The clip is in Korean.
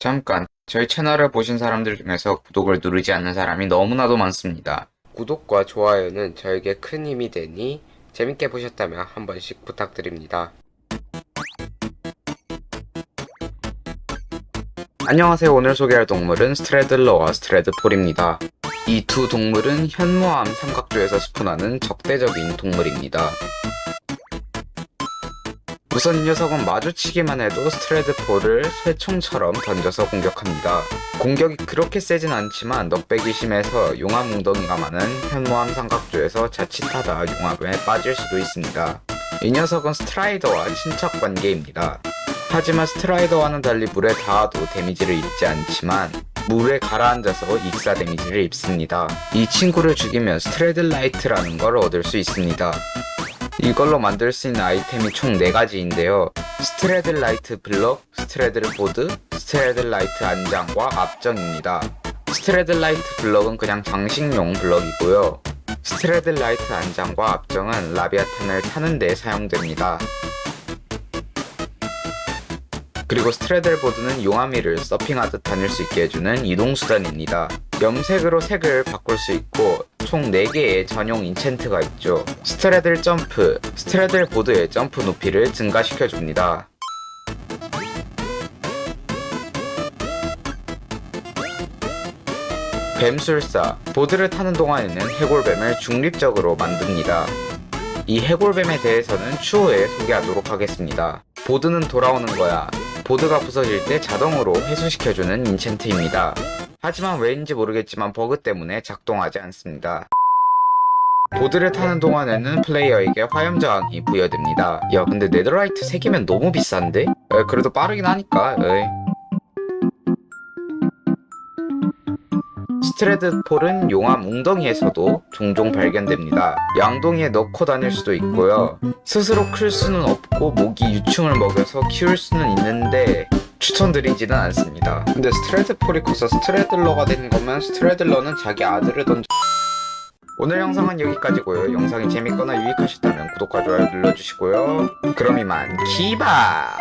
잠깐, 저희 채널을 보신 사람들 중에서 구독을 누르지 않는 사람이 너무나도 많습니다. 구독과 좋아요는 저에게 큰 힘이 되니 재밌게 보셨다면 한 번씩 부탁드립니다. 안녕하세요. 오늘 소개할 동물은 스트레들러와 스트레드폴입니다. 이 두 동물은 현무암 삼각조에서 스폰하는 적대적인 동물입니다. 우선 이 녀석은 마주치기만 해도 스트레드폴을 쇠총처럼 던져서 공격합니다. 공격이 그렇게 세진 않지만 넉백이 심해서 용암 웅덩이가 많은 현무암 삼각조에서 자칫하다 용암에 빠질 수도 있습니다. 이 녀석은 스트라이더와 친척 관계입니다. 하지만 스트라이더와는 달리 물에 닿아도 데미지를 입지 않지만 물에 가라앉아서 익사 데미지를 입습니다. 이 친구를 죽이면 스트레들라이트라는 걸 얻을 수 있습니다. 이걸로 만들 수 있는 아이템이 총 4가지인데요. 스트레들라이트 블럭, 스트레들 보드, 스트레들라이트 안장과 앞정입니다. 스트레들라이트 블럭은 그냥 장식용 블럭이고요. 스트레들라이트 안장과 앞정은 라비아탄을 타는 데 사용됩니다. 그리고 스트레들보드는 용암위를 서핑하듯 다닐 수 있게 해주는 이동수단입니다. 염색으로 색을 바꿀 수 있고 총 4개의 전용 인챈트가 있죠. 스트레들 점프, 스트레들 보드의 점프 높이를 증가시켜줍니다. 뱀술사, 보드를 타는 동안에는 해골뱀을 중립적으로 만듭니다. 이 해골뱀에 대해서는 추후에 소개하도록 하겠습니다. 보드는 돌아오는 거야. 보드가 부서질 때 자동으로 회수시켜주는 인챈트입니다. 하지만 왜인지 모르겠지만 버그 때문에 작동하지 않습니다. 보드를 타는 동안에는 플레이어에게 화염 저항이 부여됩니다. 야 근데 네더라이트 3개면 너무 비싼데? 에, 그래도 빠르긴 하니까 에이. 스트레드폴은 용암 웅덩이에서도 종종 발견됩니다. 양동이에 넣고 다닐 수도 있고요. 스스로 클 수는 없고 모기 유충을 먹여서 키울 수는 있는데 추천드리지는 않습니다. 근데 스트레드폴이 커서 스트레들러가 되는 거면 스트레들러는 자기 아들을 던져 오늘 영상은 여기까지고요. 영상이 재밌거나 유익하셨다면 구독과 좋아요 눌러주시고요. 그럼 이만 기바!